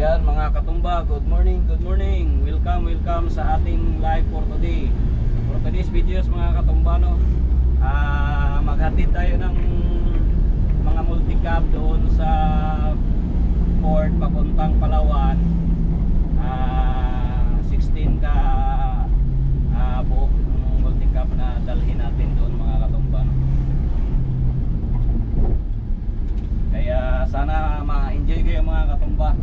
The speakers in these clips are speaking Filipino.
Ayan mga katumba, good morning, good morning. Welcome, welcome sa ating live for today. For today's videos mga katumba no. Ah, maghatid tayo ng mga multicab doon sa port papuntang Palawan. Ah, 16 ka ah, buok ng multicab na dalhin natin doon mga katumba no. Kaya sana ma-enjoy kayo mga katumba.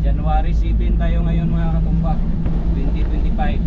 January 7 tayo ngayon mga katumba. 2025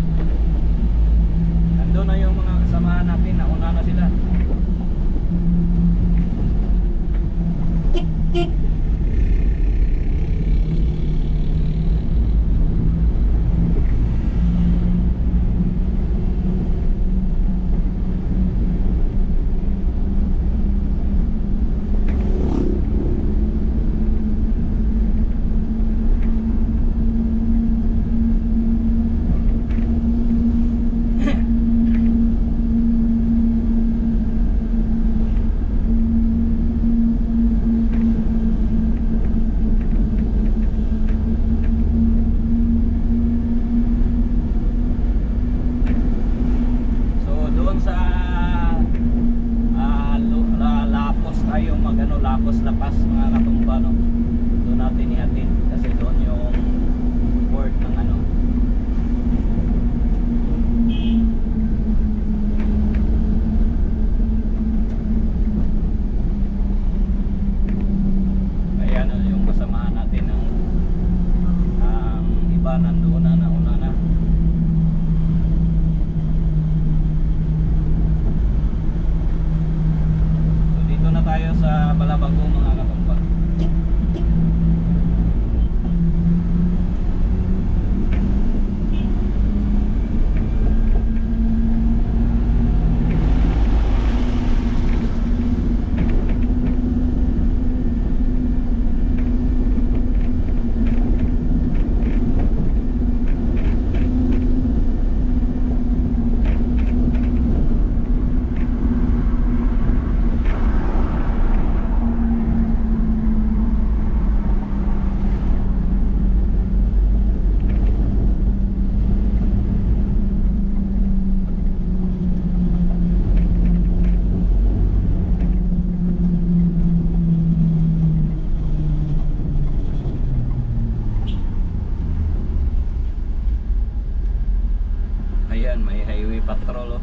patrol oh.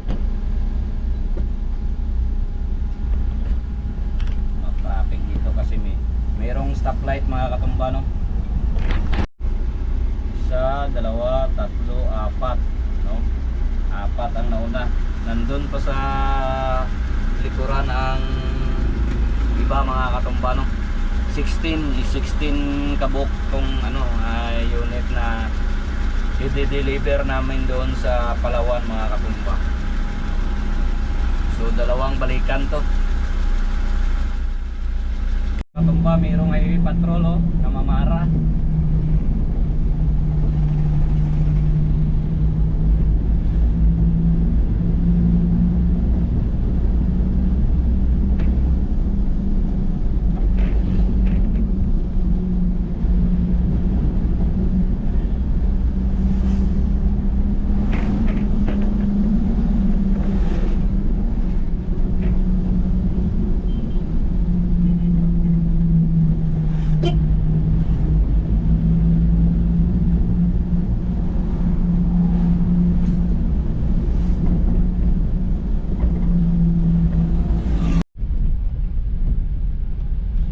No traffic dito kasi may mayroong stoplight mga katumba no. Isa, dalawa, tatlo, apat, no? Apat ang nauna. Nandun pa sa likuran ang iba mga katumba no. 16, 16 kabuk tong ano ah, unit na i-deliver namin doon sa Palawan mga katumba. Dalawang balikan to. Katumba mayroong highway patrol oh, na mamara.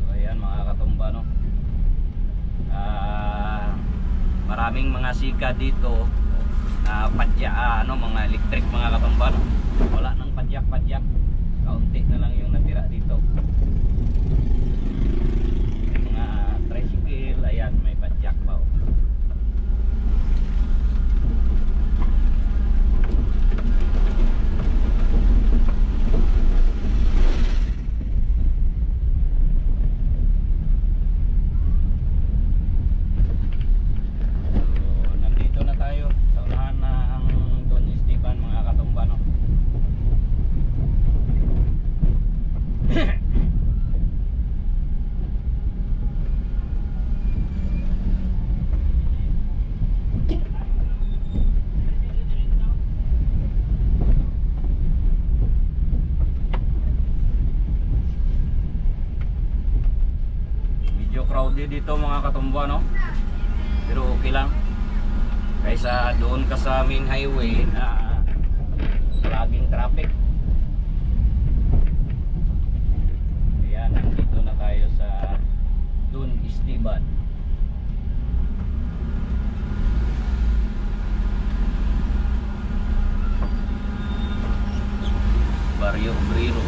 So ayan mga katumba no. Ah, maraming mga sika dito na padya ah, ano mga electric mga katumba no. Wala nang padyak-padyak. Kaunti na lang yung natira dito. May mga tricycle, ayan may padyak pa. Oh. So, nandito na tayo sa unahan na ang Don Esteban mga katumba no. bagyo dito mga katumba no. Pero okay lang. Kaysa doon ka sa main highway na laging traffic. Ayan, nandito na tayo sa Dun Esteban. Barrio Obrero.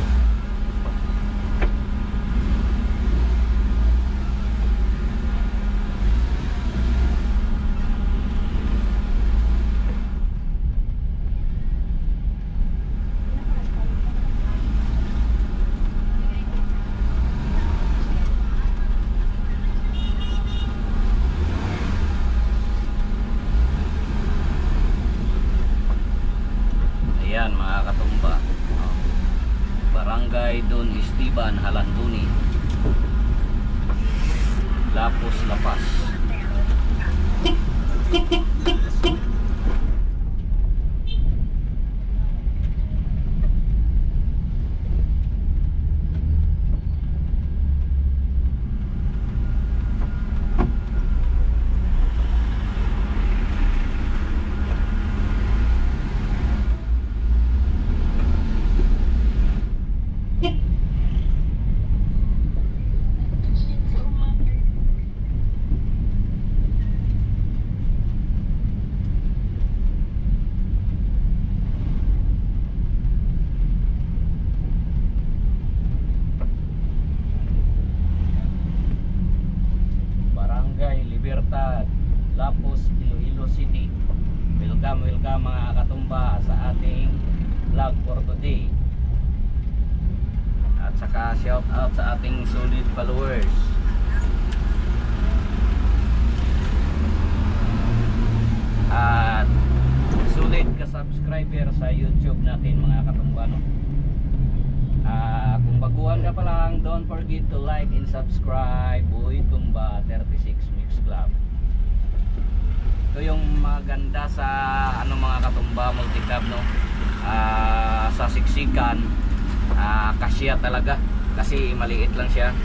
Ayan mga katumba. Oh. Barangay Don Esteban, Halanduni. Lapos Lapas. Barangay Libertad, Lapos, Iloilo City. Welcome, welcome mga katumba sa ating vlog for today. At saka shout out sa ating solid followers. At sulit ka subscriber sa YouTube natin mga katumba no. Ah, kung baguhan ka pa lang, don't forget to like and subscribe Boy Tumba 36 Mix Club. Ito yung maganda sa ano mga katumba multi-club no. Ah, sa siksikan, ah, kasya talaga kasi maliit lang siya.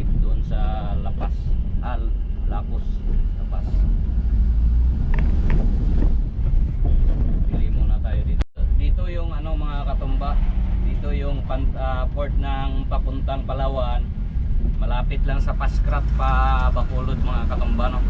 Dito doon sa Lapas. Ah, Lapos. Lapas. Pili muna tayo dito. Dito yung ano mga katumba. Dito yung pan, ah, port ng papuntang Palawan. Malapit lang sa Pascrap pa Bacolod mga katumba no.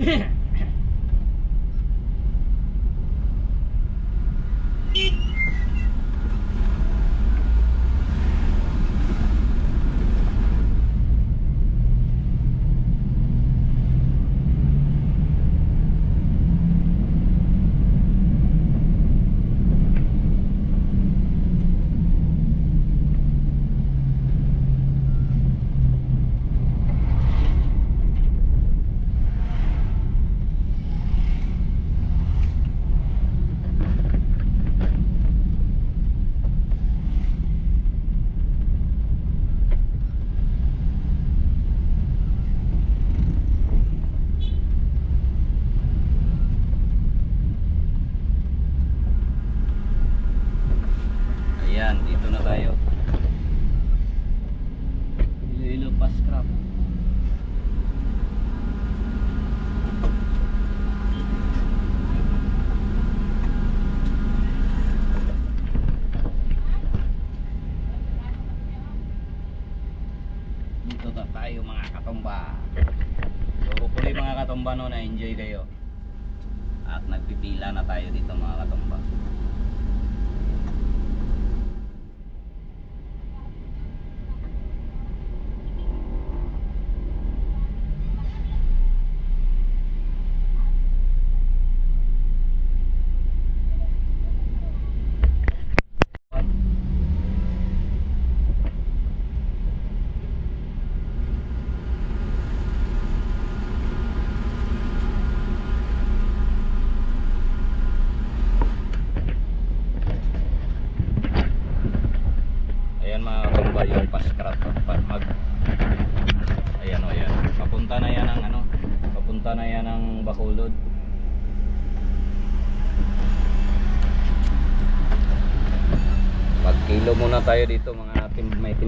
Yeah.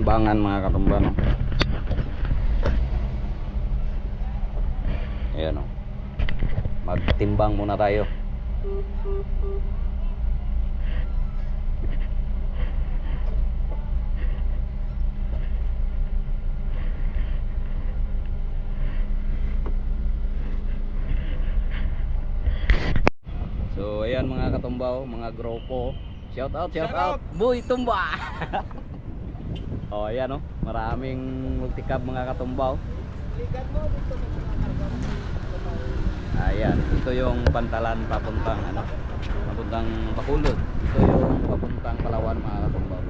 timbangan mga katumba no. Ayan o. Magtimbang muna tayo. So ayan mga katumbaw, mga grupo. Shout out, shout, out. Boy Tumba. oh ayan oh, maraming multicab mga katumbaw. Ayan, ito yung pantalan papuntang ano, papuntang Bacolod. Ito yung papuntang Palawan mga katumbaw.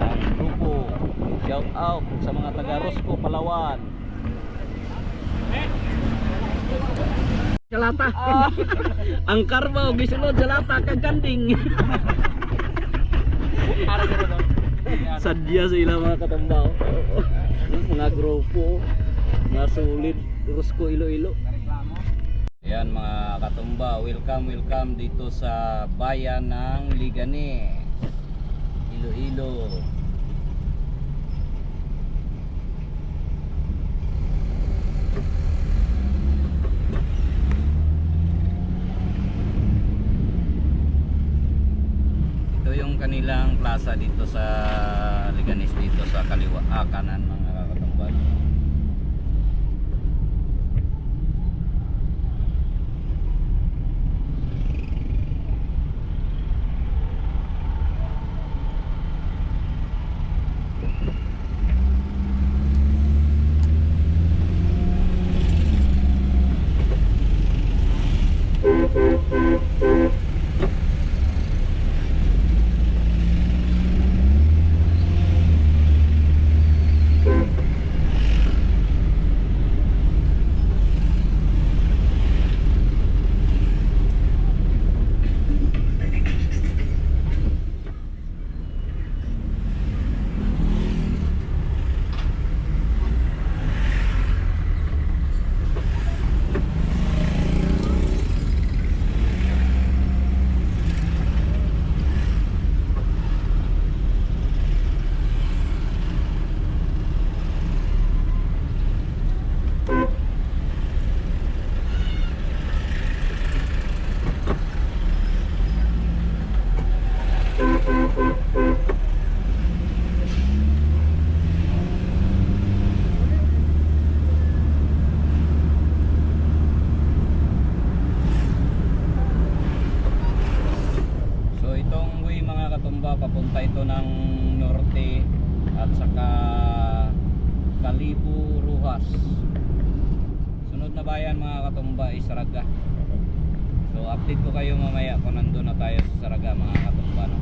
Ang grupo, shout out sa mga taga Rosco, Palawan. Kalata. Ah, ang karma og gisulod sa lata kag kanding. Sadya sila mga katambaw. mga grupo, mga sulit, Rosco Iloilo. Ayan mga katumba, welcome welcome dito sa bayan ng Ligane. Iloilo. Ito yung kanilang plaza dito sa Liganes dito sa kaliwa ah, kanan mga katumban. Papunta ito ng norte at saka Kalibu Ruhas sunod na bayan mga katumba is Saraga. So update ko kayo mamaya kung nandun na tayo sa Saraga mga katumba no?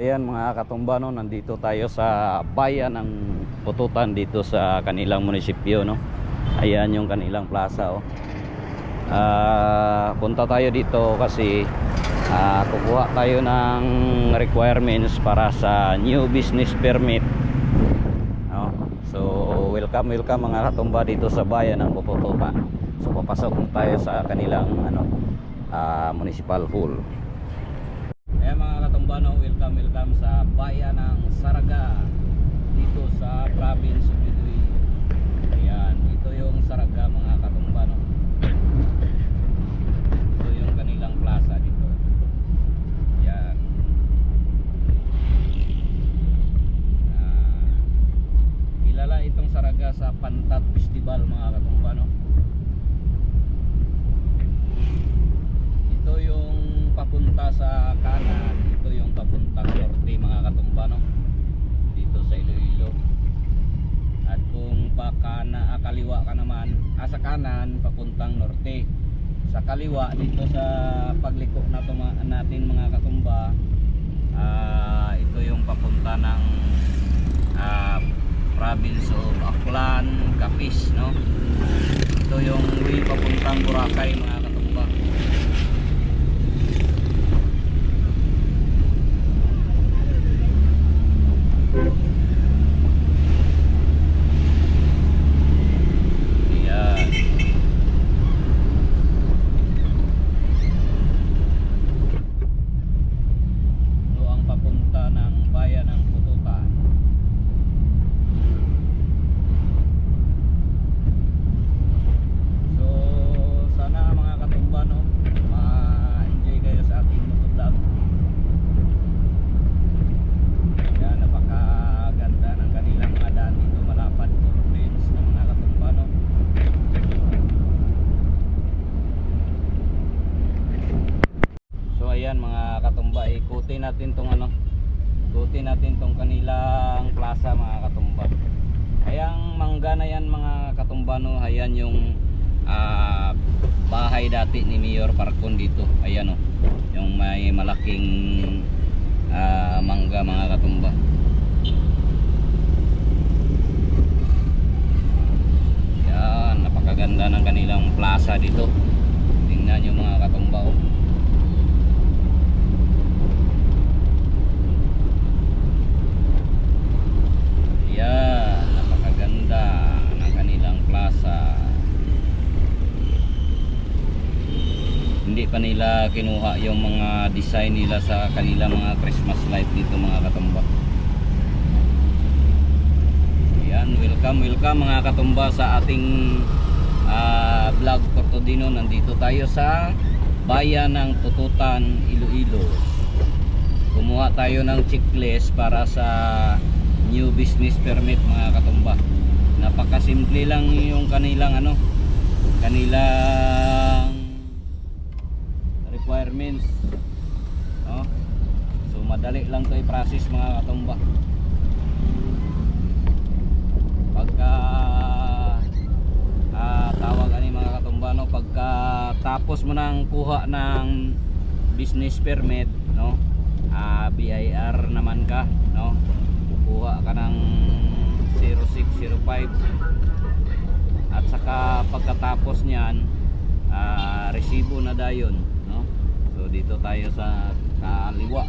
ayan mga katumba no, nandito tayo sa bayan ng Pututan dito sa kanilang munisipyo no? Ayan yung kanilang plaza oh. Ah, punta tayo dito kasi ah, kukuha tayo ng requirements para sa new business permit. No? so welcome welcome mga katumba dito sa bayan ng Pupututan so papasok tayo sa kanilang ano, ah, municipal hall. Ayan mga katumba no, welcome welcome sa bayan ng Saraga dito sa province of Iloilo ayan ito yung Saraga mga katumba no ito yung kanilang plaza dito. Yan. Ah, kilala itong Saraga sa Pantat Festival mga katumba no. Ito yung papunta sa kanan, ito yung papuntang norte mga katumba no. Dito sa Iloilo. At kung pa kana, ah, kaliwa ka naman, ah, sa kanan papuntang norte sa kaliwa dito sa pagliko na natin mga katumba ah, ito yung papunta ng ah, province of Aklan, Capiz no? Ito yung way papuntang Boracay mga katumba Ayan. Ito ang papunta ng bayan ng Pututan. So, sana mga katumba no, ma-enjoy kayo sa ating motovlog. Kaya napakaganda ng kanilang mga daan dito, malapad to lanes ng mga katumba no. So ayan mga katumba, ikutin natin tong ano, ikutin natin tong kanilang plaza mga katumba. Ayang mangga na yan mga katumba no, ayan yung ah, bahay dati ni Mayor Parkon dito. Ayan o, yung may malaking ah, mangga mga katumba. Yan, napakaganda ng kanilang plaza dito. Tingnan nyo mga katumba oh. Yan, napakaganda ng kanilang plaza. Hindi pa nila kinuha yung mga design nila sa kanilang mga Christmas light dito mga katumba. Yan, welcome, welcome mga katumba sa ating ah, vlog for today no. Nandito tayo sa bayan ng Tututan, Iloilo. Kumuha tayo ng checklist para sa new business permit mga katumba. Napakasimple lang yung kanilang ano, kanilang requirements. No? So madali lang 'to i-process mga katumba. Pagka ah, tawag ani mga katumba no, pagka tapos mo nang kuha ng business permit, no? Ah, BIR naman ka, no? Kukuha ka ng 0605 at saka pagkatapos niyan ah, resibo na dayon dito tayo sa kaliwa